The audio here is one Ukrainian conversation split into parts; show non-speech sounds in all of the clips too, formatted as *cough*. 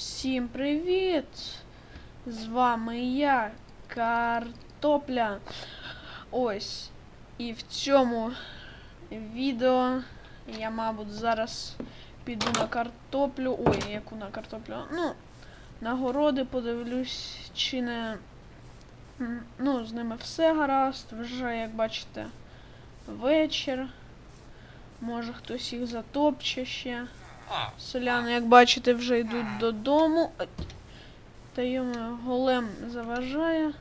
Всім привіт! З вами я, Картопля. Ось. І в цьому відео я, мабуть, зараз піду на картоплю. Ой, яку на картоплю? Ну, на городи подивлюсь, чи не. Ну, з ними все гаразд. Вже, як бачите, вечір. Може хтось їх затопче ще. Селяни, як бачите, вже йдуть додому. Та йому голем заважає.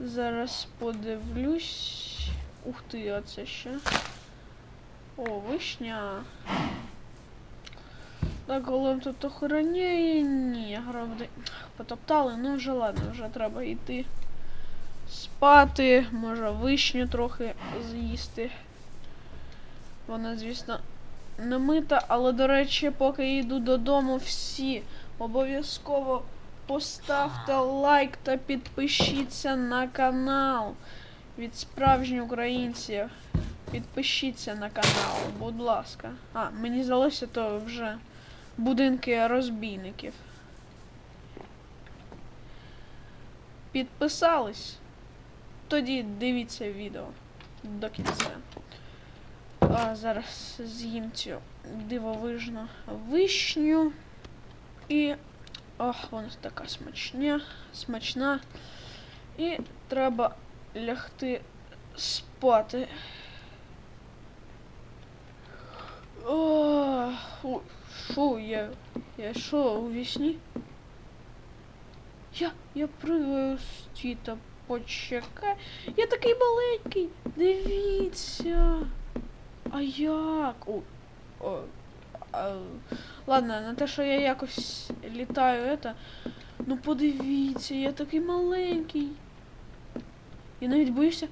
Зараз подивлюсь. Ух ти, а це ще. О, вишня. Так, голем тут охороняє. Ні, гробди потоптали, ну вже ладно, вже треба йти спати. Може вишню трохи з'їсти. Вона, звісно, не мита, але, до речі, поки я йду додому, всі обов'язково поставте лайк та підпишіться на канал від справжніх українців. Підпишіться на канал, будь ласка. А, мені здалося, то вже будинки розбійників. Підписались? Тоді дивіться відео до кінця. А, зараз з'їм цю дивовижну вишню. І. Ох, вона така смачня, смачна. І треба лягти спати. О, фу, я. Я що, у вісні? Я. Я пригаю стій та почекай. Я такий маленький. Дивіться. А як? О, о, а, ладно, на те, що я якось літаю, это. Ну подивіться, я такий маленький. Я навіть боюся.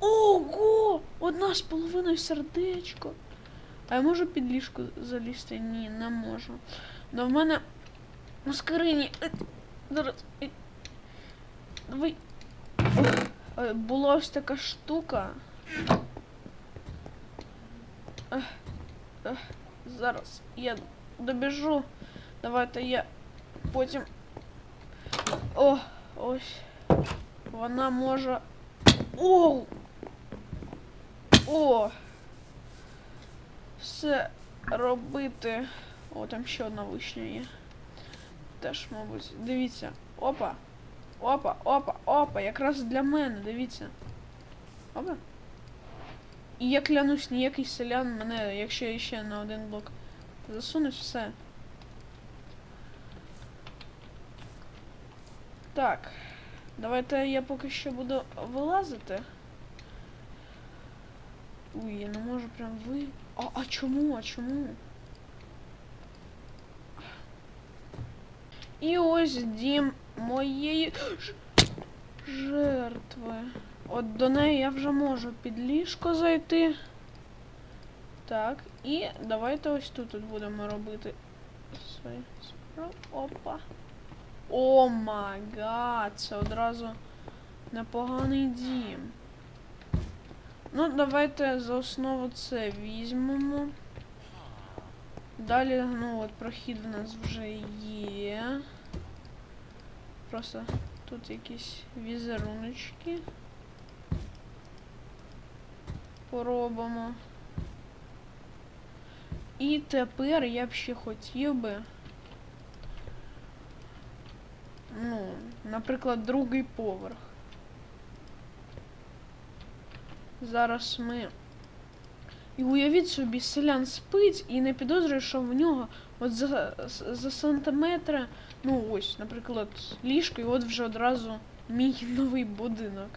Ого! Одна з половиною сердечко. А я можу під ліжко залізти? Ні, не можу. Но в мене у скрині. Е, Зараз. е, Давай. Е, Була ось така штука. Зараз я добіжу. Давайте я потім. О, ось. Вона може. О! О! Все робити. О, там ще одна вишня є. Теж, мабуть. Дивіться. Опа. Опа, опа, опа. Якраз для мене, дивіться. Опа. І я клянусь, ніякий селян мене, якщо я ще на один блок засунусь, все. Так. Давайте я поки що буду вилазити. Ой, я не можу прям ви. А, а чому? А чому? І ось дім моєї жертви. От до неї я вже можу під ліжко зайти. Так, і давайте ось тут от будемо робити свої справи. Опа. О май гад, це одразу непоганий дім. Ну, давайте за основу це візьмемо. Далі, ну от прохід в нас вже є. Просто тут якісь візеруночки. Поробимо. І тепер я б ще хотів би. Ну, наприклад, другий поверх. Зараз ми. І уявіть собі, селян спить і не підозрює, що в нього от за, за сантиметра, ну ось, наприклад, ліжко, і от вже одразу мій *laughs* новий будинок.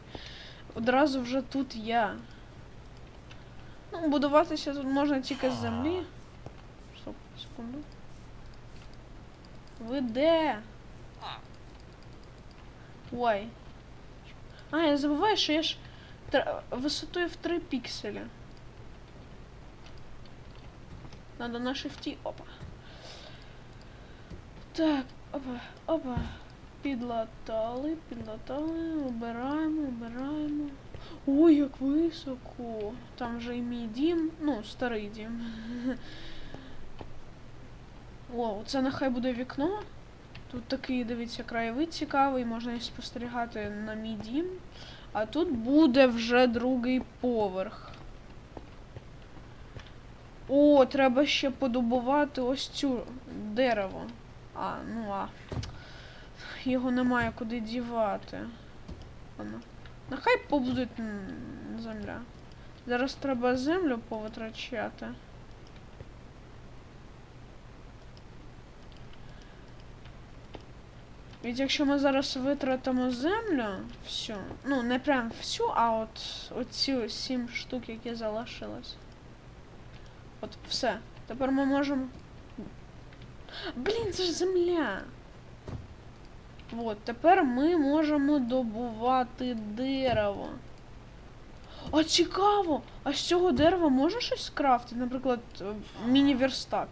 Одразу вже тут я. Ну, будуватися тут можна тільки з землі. Стоп, секунду. Ви де? Ой. А, я забуваю, що я ж тр- висотою в 3 пікселя. Надо на шифті. Опа. Так, опа, опа. Підлатали, підлатали, обираємо, обираємо. Ой, як високо. Там вже і мій дім, ну, старий дім. О, це нехай буде вікно. Тут такий, дивіться, краєвид цікавий, можна спостерігати на мій дім. А тут буде вже другий поверх. О, треба ще подобувати ось цю дерево. А, ну а. Його немає куди дівати. Воно. Нехай побуде м, земля. Зараз треба землю повитрачати. Ведь якщо ми зараз витратимо землю, всю, ну не прям всю, а от оці сім штук, які залишилось. От все. Тепер ми можемо. Блін, це ж земля. От, тепер ми можемо добувати дерево. А цікаво! А з цього дерева можна щось скрафтити? Наприклад, е, міні-верстак.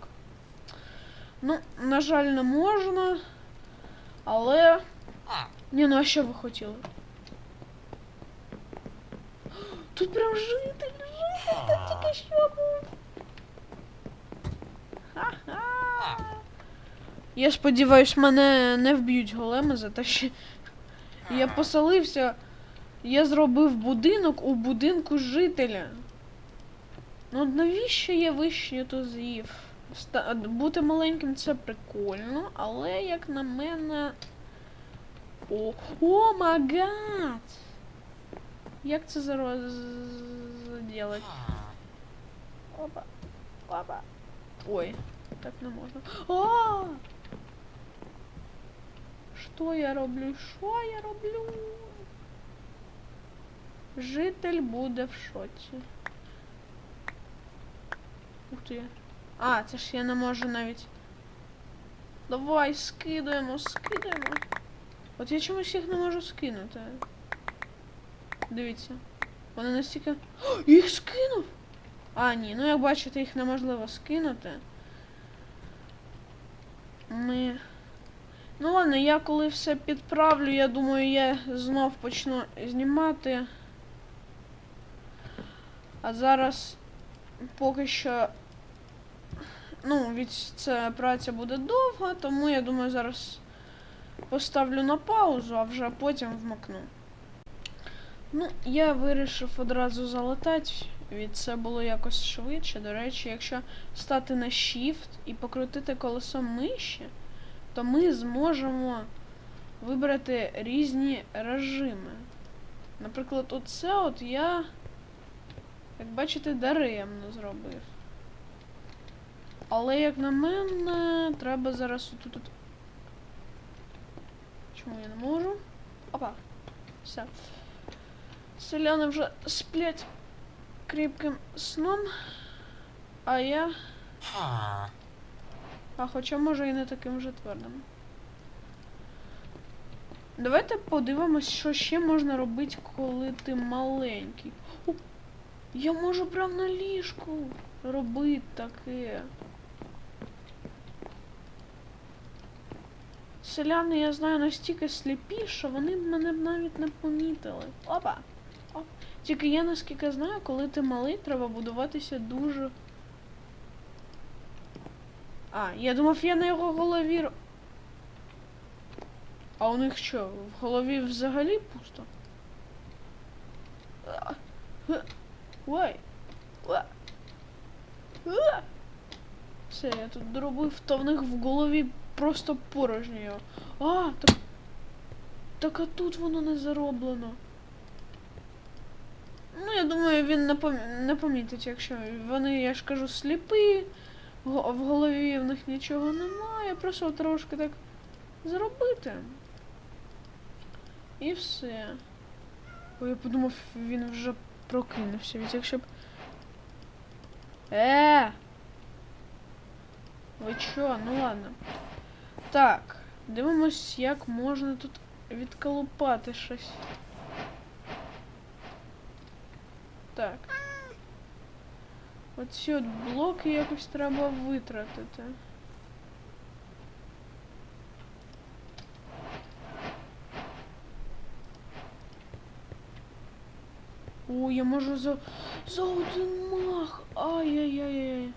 Ну, на жаль, не можна. Але. Ні, ну а що ви хотіли? Тут прям житель, житель, тут тільки що був. Ха-ха. Я сподіваюсь, мене не вб'ють големи за те, що я поселився. Я зробив будинок у будинку жителя. Ну навіщо я вишню то з'їв? Ста- Бути маленьким це прикольно, але як на мене. О, о магад! Як це зараз заділати? Опа. Опа. Ой, так не можна. А! Що я роблю? Що я роблю? Житель буде в шоці. Ух ти. А, це ж я не можу навіть. Давай, скидуємо, скидуємо. От я чомусь їх не можу скинути. Дивіться. Вони настільки. О, їх скинув! А, ні, ну як бачите, їх неможливо скинути. Ми. Ну ладно, я коли все підправлю, я думаю, я знов почну знімати. А зараз поки що. Ну, від ця праця буде довга, тому я думаю, зараз поставлю на паузу, а вже потім вмикну. Ну, я вирішив одразу залатати, від це було якось швидше. До речі, якщо стати на Shift і покрутити колесом миші, то ми зможемо вибрати різні режими. Наприклад, оце от я, як бачите, даремно зробив. Але, як на мене, треба зараз отут. Чому я не можу? Опа. Все. Селяни вже сплять кріпким сном. А я. А хоча може і не таким вже твердим. Давайте подивимось, що ще можна робити, коли ти маленький. О, я можу прям на ліжку робити таке. Селяни, я знаю, настільки сліпі, що вони б мене б навіть не помітили. Опа! Оп. Тільки я наскільки знаю, коли ти малий, треба будуватися дуже. А, я думав, я на його голові. А у них що, в голові взагалі пусто? Ой. Все, я тут доробив, то в них в голові просто порожньо. А, так. Так а тут воно не зароблено. Ну, я думаю, він не, помі- помітить, якщо вони, я ж кажу, сліпі, в голові в них нічого немає, просто трошки так зробити. І все. Ой, я подумав, він вже прокинувся. Від якщо б. Е! Ви чо? Ну ладно. Так, дивимось, як можна тут відколупати щось. Так. Оці от блоки якось треба витратити. О, я можу за, за один мах. Ай-яй-яй-яй.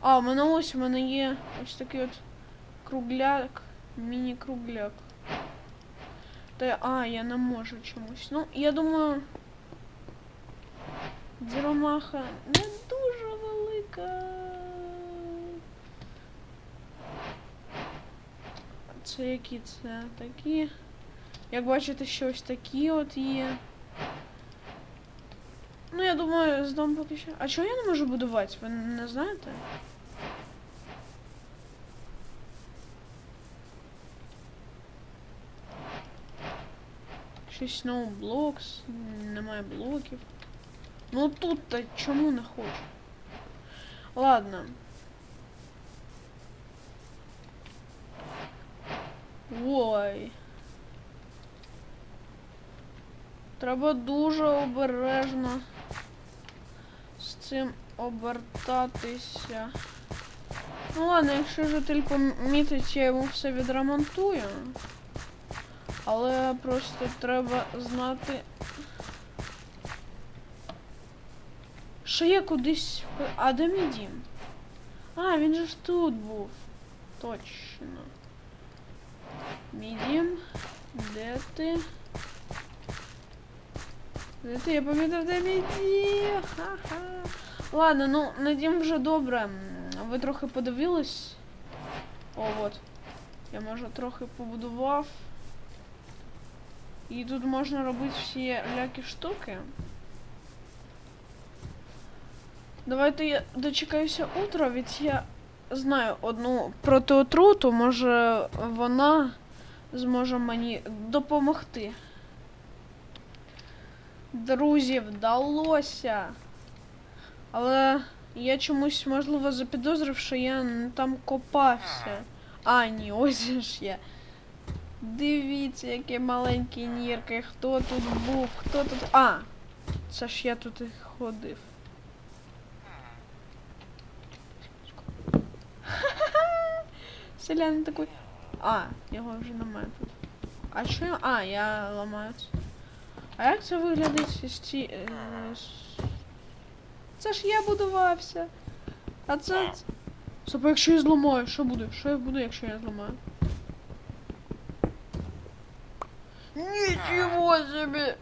А, у мене ось у мене є ось такий от кругляк, міні-кругляк. Та а, я не можу чомусь. Ну, я думаю. Дзіромаха не дуже велика. Це які це такі. Як бачите, що ось такі от є. Ну, я думаю, з дому поки що. А чого я не можу будувати? Ви не знаєте? Щось no blocks, немає блоків. Ну тут то чому не хочу? Ладно. Ой. Треба дуже обережно з цим обертатися. Ну ладно, якщо житель помітить, я йому все відремонтую. Але просто треба знати. Що я кудись. А де мій дім? А, він же ж тут був. Точно. Мій дім. Де ти? Де ти? Я пам'ятав, де мій дім. Ха-ха. Ладно, ну на дім вже добре. Ви трохи подивились. О, от. Я може трохи побудував. І тут можна робити всі лякі штуки. Давайте я дочекаюся утра, від я знаю одну протиотруту, може вона зможе мені допомогти. Друзі, вдалося. Але я чомусь, можливо, запідозрив, що я там копався. А, ні, *laughs* ось ж я. Дивіться, які маленькі нірки. Хто тут був? Хто тут. А! Це ж я тут і ходив. Селянин такий. А, його вже немає тут. А що я. А, я ламаю. це. А як це виглядить ці. е, з- Це ж я будувався. А це. Стоп, якщо я зламаю, що буде? Що я буду, якщо я зламаю? Ничего себе!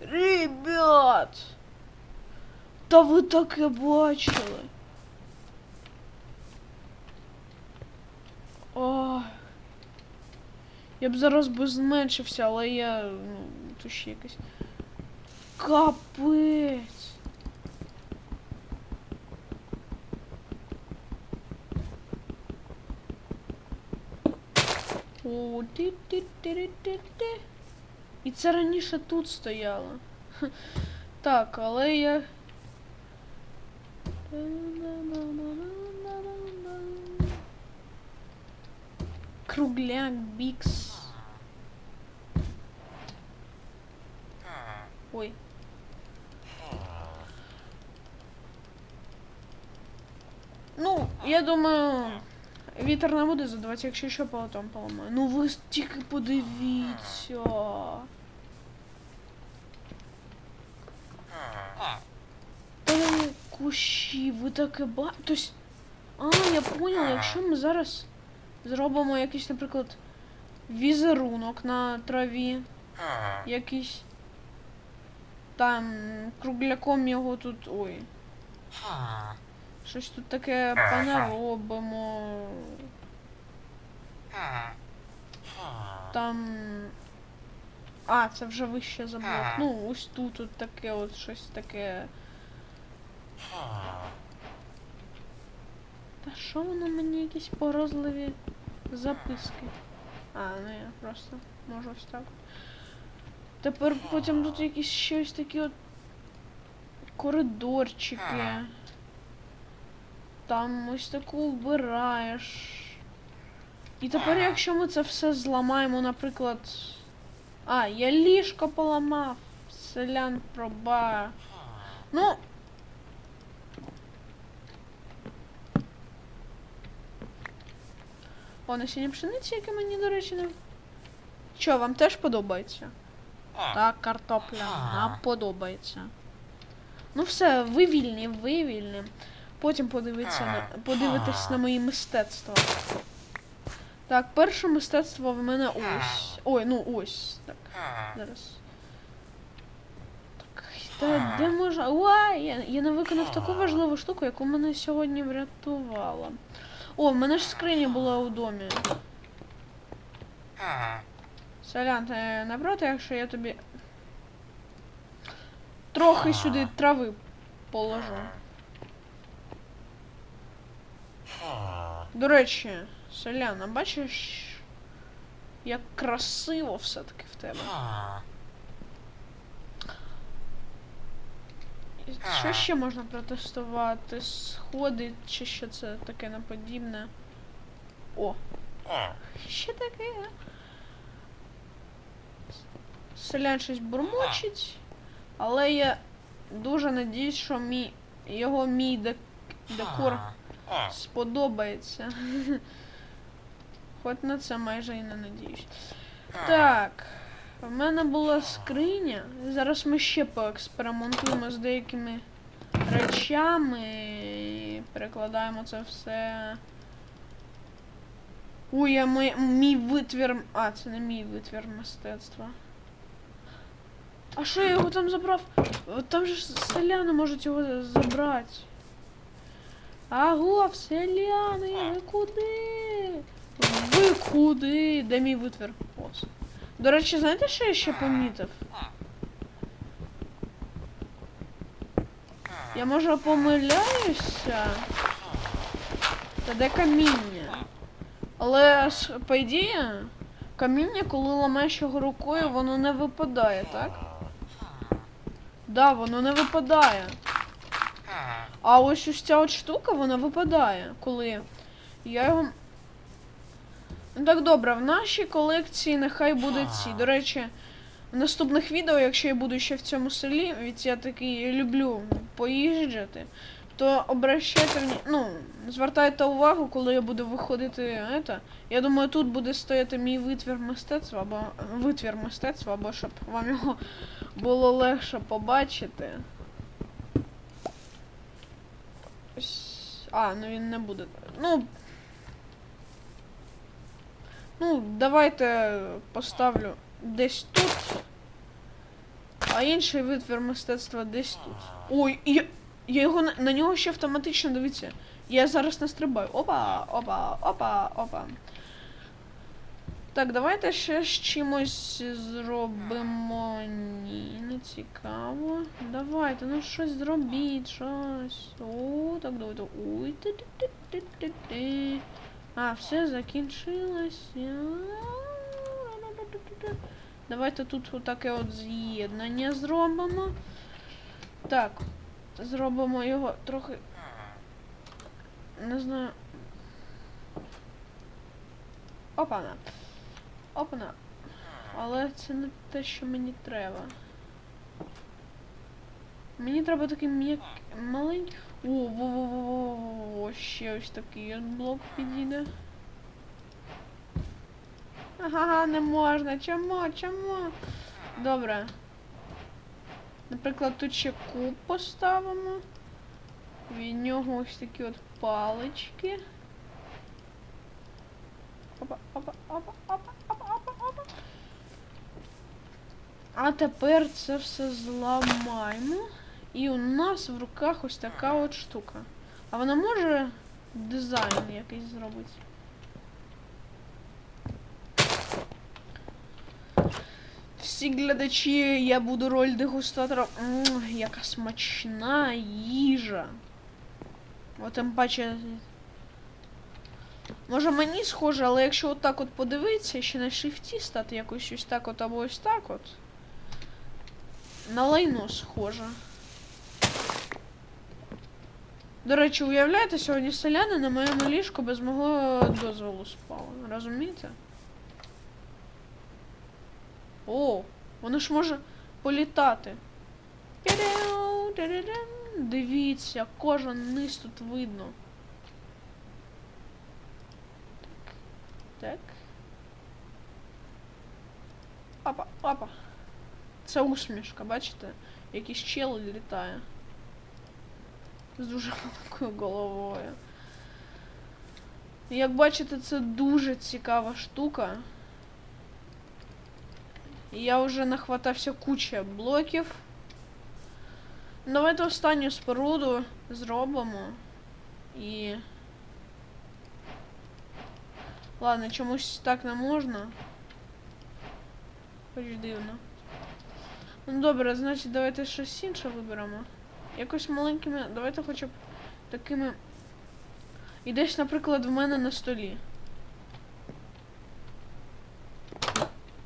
Ребят! Та ви таке бачили? Ой. Я б зараз би зменшився, але я. Ну, тут ще якось. Капець! О, ти ти ти ти ти І це раніше тут стояло. Так, але я. Кругляк Бікс. Ой. Ну, я думаю, вітер не буде задавати, якщо що полотом поламаю. Ну ви ж тільки подивіться. Та вони кущі, ви таке ба. Тобто. А, я поняла, якщо ми зараз зробимо якийсь, наприклад, візерунок на траві, якийсь. Там кругляком його тут. Ой. Щось тут таке понаробимо. Там. А, це вже вище за блок. Ну, ось тут тут таке от щось таке. Та що воно мені якісь порозливі записки? А, ну я просто можу ось так. Тепер потім тут якісь щось такі от коридорчики. Там ось таку вбираєш. І тепер, якщо ми це все зламаємо, наприклад. А, я ліжко поламав. Селян проба. Ну. О, насіння пшениці, яке мені, до речі, не. Що, вам теж подобається? Так, картопля. Нам подобається. Ну все, ви вільні, ви вільні. потім подивитися на, подивитись на мої мистецтва. Так, перше мистецтво в мене ось. Ой, ну ось. Так, зараз. Так, де, де можна. Уай! Я, я не виконав таку важливу штуку, яку мене сьогодні врятувала. О, в мене ж скриня була у домі. Солян, ти не проти, якщо я тобі трохи сюди трави положу. До речі, Соляна, бачиш, як красиво все-таки в тебе. Що ще можна протестувати? Сходи чи що це таке наподібне? О, ще таке. Селян щось бурмочить, але я дуже надіюсь, що мій, його мій дек- декор сподобається. *laughs* Хоч на це майже і не надіюсь. Так. В мене була скриня. Зараз ми ще поекспериментуємо з деякими речами. і Перекладаємо це все. Ой, я мій, мій витвір. А, це не мій витвір мистецтва. А що я його там забрав? Там же селяни можуть його забрати. Аго, селяни, ви куди? Ви куди? Де мій витвір? До речі, знаєте, що я ще помітив? Я може помиляюся? Та де каміння? Але по ідеї, каміння, коли ламаєш його рукою, воно не випадає, так? Да, воно не випадає. А ось ось ця от штука, вона випадає, коли я його. Ну так добре, в нашій колекції нехай буде ці. До речі, в наступних відео, якщо я буду ще в цьому селі, ведь я такий люблю поїжджати, то обращайте ну, звертайте увагу, коли я буду виходити. Это, я думаю, тут буде стояти мій витвір мистецтва, або витвір мистецтва, або щоб вам його було легше побачити. А, ну він не буде. Ну. Ну, давайте поставлю десь тут. А інший витвір мистецтва десь тут. Ой, я, я його на, нього ще автоматично дивіться. Я зараз настрибаю. Опа, опа, опа, опа. Так, давайте ще з чимось зробимо. Ні, не цікаво. Давайте, ну щось зробіть, щось. О, так давайте. Ой, ти ти ти ти ти ти А, все закінчилося. Давайте тут отаке от з'єднання зробимо. Так, зробимо його трохи. Не знаю. Опана. Опана. Але це не те, що мені треба. Мені треба такий м'як маленький. О, во-во-во-во-во, ще ось такий блок підійде. Ага, не можна. Чому? Чому? Добре. Наприклад, тут ще куб поставимо. Від нього ось такі от палички. Опа, опа, опа, опа, опа, опа, опа. А тепер це все зламаємо. І у нас в руках ось така от штука. А вона може дизайн якийсь зробити? Всі глядачі, я буду роль дегустатора. М, яка смачна їжа. От тим паче. Може мені схоже, але якщо отак от подивитися, ще на шифті стати якось ось так от або ось так от. На лайно схоже. До речі, уявляєте, сьогодні селяни на моєму ліжку без мого дозволу спали. Розумієте? О, воно ж може політати. Дивіться, кожен низ тут видно. Так. Опа, опа. Це усмішка, бачите? Якийсь чел літає. з дуже великою *laughs* головою. Як бачите, це дуже цікава штука. І Я вже нахватався куча блоків. Давайте останню споруду зробимо. І. Ладно, чомусь так не можна. Хоч дивно. Ну добре, значить давайте щось інше виберемо. Якось маленькими. Давайте хоча б такими. І десь, наприклад, в мене на столі.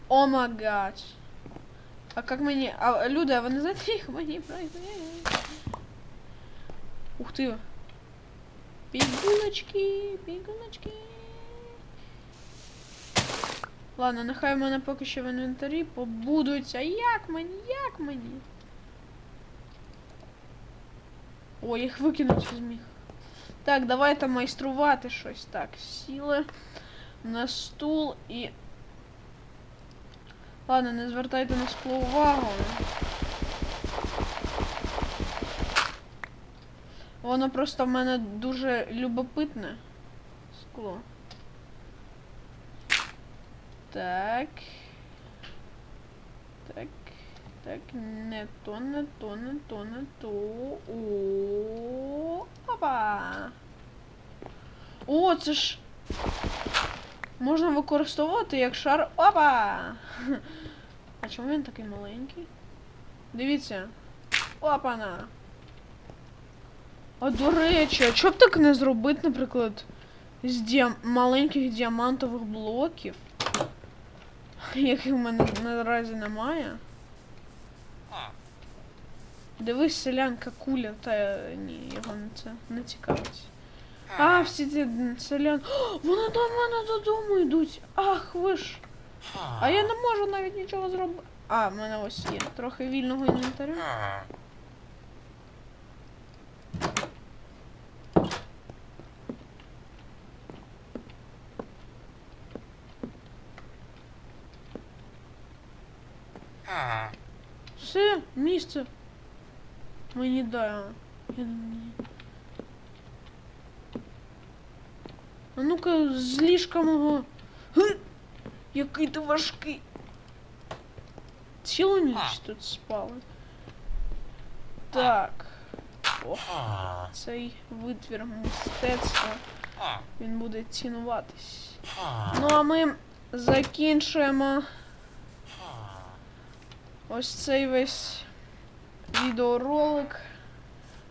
О гад. А как мені. А люди, а ви не знаєте, як мені пройти? Ух ти. Пігулочки, пігулочки. Ладно, нехай в мене поки що в інвентарі побудуться. Як мені, як мені? О, їх викинути зміг. Так, давайте майструвати щось. Так, сіли на стул і. Ладно, не звертайте на скло увагу. Воно просто в мене дуже любопитне скло. Так. Так. Так, не то, не то, не то, не то. О, опа. О, це ж можна використовувати як шар. Опа! А чому він такий маленький? Дивіться. Опана. А до речі, а чого б так не зробити, наприклад, з діам... маленьких діамантових блоків, яких в мене наразі немає. Дивись, селянка куля, та ні, його не це не цікавить. А, всі ці селян. *gasps* О, вони до мене додому йдуть. Ах, ви ж. А я не можу навіть нічого зробити. А, в мене ось є трохи вільного інвентарю. Все, місце. Мені да. Я... А ну-ка, мого. Гм! Який ти важкий. Цілу ніч тут спали. Так. О, цей витвір мистецтва. Він буде цінуватись. Ну а ми закінчуємо ось цей весь відеоролик.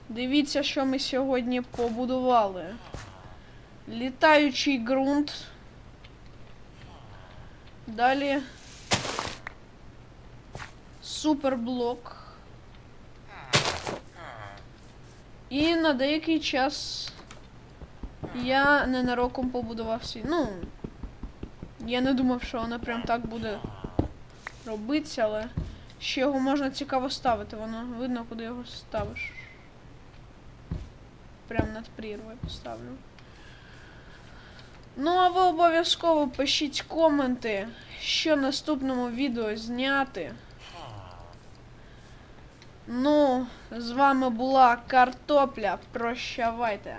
Дивіться, що ми сьогодні побудували. Літаючий ґрунт. Далі суперблок. І на деякий час я ненароком побудував свій. Ну. Я не думав, що воно прям так буде робитися, але ще його можна цікаво ставити, воно видно, куди його ставиш. Прям над прірвою поставлю. Ну, а ви обов'язково пишіть коменти, що наступному відео зняти. Ну, з вами була картопля. Прощавайте.